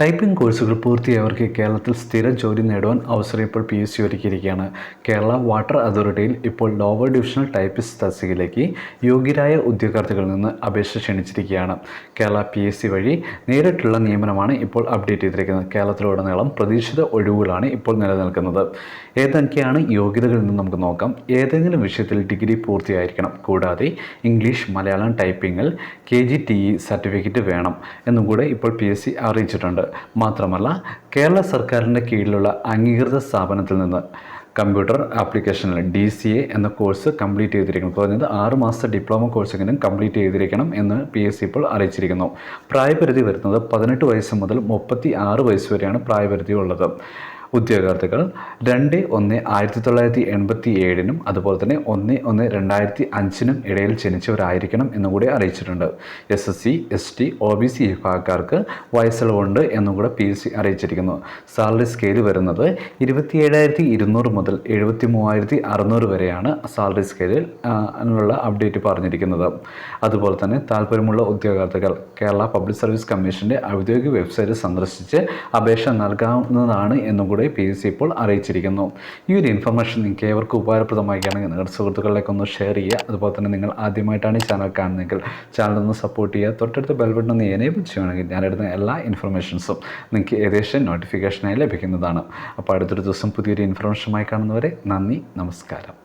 Typing കോഴ്സുകൾ പൂർത്തിയായവർക്ക് കേരളത്തിൽ സ്ഥിര ജോലി നേടുവാൻ അവസരം ഇപ്പോൾ പി എസ് സി ഒരുക്കിയിരിക്കുകയാണ്. കേരള വാട്ടർ അതോറിറ്റിയിൽ ഇപ്പോൾ ലോവർ ഡിവിഷണൽ ടൈപ്പിസ്റ്റ് തസ്തികയിലേക്ക് യോഗ്യരായ ഉദ്യോഗാർത്ഥികളിൽ നിന്ന് അപേക്ഷ ക്ഷണിച്ചിരിക്കുകയാണ്. കേരള പി എസ് സി വഴി നേരിട്ടുള്ള നിയമനമാണ് ഇപ്പോൾ അപ്ഡേറ്റ് ചെയ്തിരിക്കുന്നത്. കേരളത്തിലുടനീളം പ്രതീക്ഷിത ഒഴിവുകളാണ് ഇപ്പോൾ നിലനിൽക്കുന്നത്. ഏതൊക്കെയാണ് യോഗ്യതകളിൽ നിന്ന് നമുക്ക് നോക്കാം. ഏതെങ്കിലും വിഷയത്തിൽ ഡിഗ്രി പൂർത്തിയായിരിക്കണം. കൂടാതെ English Malayalam ടൈപ്പിംഗിൽ K G T E certificate വേണം എന്നും കൂടെ ഇപ്പോൾ പി എസ് സി അറിയിച്ചിട്ടുണ്ട്. മാത്രമല്ല കേരള സർക്കാരിന്റെ കീഴിലുള്ള അംഗീകൃത സ്ഥാപനത്തിൽ നിന്ന് കമ്പ്യൂട്ടർ ആപ്ലിക്കേഷനിൽ ഡി സി എ എന്ന കോഴ്സ് കംപ്ലീറ്റ് ചെയ്തിരിക്കണം കുറഞ്ഞത് ആറ് മാസത്തെ ഡിപ്ലോമ കോഴ്സെങ്കിലും കംപ്ലീറ്റ് ചെയ്തിരിക്കണം എന്ന് പി എസ് സി ഇപ്പോൾ അറിയിച്ചിരിക്കുന്നു. പ്രായപരിധി വരുന്നത് പതിനെട്ട് വയസ്സ് മുതൽ മുപ്പത്തി ആറ് വയസ്സ് വരെയാണ് പ്രായപരിധി ഉള്ളത്. ഉദ്യോഗാർത്ഥികൾ രണ്ട് ഒന്ന് ആയിരത്തി തൊള്ളായിരത്തി എൺപത്തി ഏഴിനും അതുപോലെ തന്നെ ഒന്ന് ഒന്ന് രണ്ടായിരത്തി അഞ്ചിനും ഇടയിൽ ജനിച്ചവരായിരിക്കണം എന്നും കൂടി അറിയിച്ചിട്ടുണ്ട്. S S C S T O B C വിഭാഗക്കാർക്ക് വയസ്സുകളുണ്ട് എന്നും കൂടെ പി സി അറിയിച്ചിരിക്കുന്നു. സാലറി സ്കെയിൽ വരുന്നത് ഇരുപത്തി ഏഴായിരത്തി ഇരുന്നൂറ് മുതൽ എഴുപത്തി മൂവായിരത്തി അറുന്നൂറ് വരെയാണ് സാലറി സ്കെയിലിൽ ഉള്ള അപ്ഡേറ്റ് പറഞ്ഞിരിക്കുന്നത്. അതുപോലെ തന്നെ താല്പര്യമുള്ള ഉദ്യോഗാർത്ഥികൾ കേരള പബ്ലിക് സർവീസ് കമ്മീഷന്റെ ഔദ്യോഗിക വെബ്സൈറ്റ് സന്ദർശിച്ച് അപേക്ഷ നൽകാവുന്നതാണ് എന്നും പി എസ് സി ഇപ്പോൾ അറിയിച്ചിരിക്കുന്നു. ഈ ഒരു ഇൻഫർമേഷൻ നിങ്ങൾക്ക് ഏവർക്കും ഉപകാരപ്രദമാക്കുകയാണെങ്കിൽ നിങ്ങളുടെ സുഹൃത്തുക്കളിലേക്ക് ഒന്ന് ഷെയർ ചെയ്യുക. അതുപോലെ തന്നെ നിങ്ങൾ ആദ്യമായിട്ടാണ് ഈ ചാനൽ കാണുന്നതെങ്കിൽ ചാനൽ ഒന്ന് സപ്പോർട്ട് ചെയ്യുക. തൊട്ടടുത്ത് ബെൽബട്ടൺ ഒന്ന് എനേബിൾ ചെയ്യുകയാണെങ്കിൽ ഞാനിടുന്ന എല്ലാ ഇൻഫർമേഷൻസും നിങ്ങൾക്ക് ഏകദേശം നോട്ടിഫിക്കേഷനായി ലഭിക്കുന്നതാണ്. അപ്പോൾ അടുത്തൊരു ദിവസം പുതിയൊരു ഇൻഫർമേഷനുമായി കാണുന്നവരെ നന്ദി നമസ്കാരം.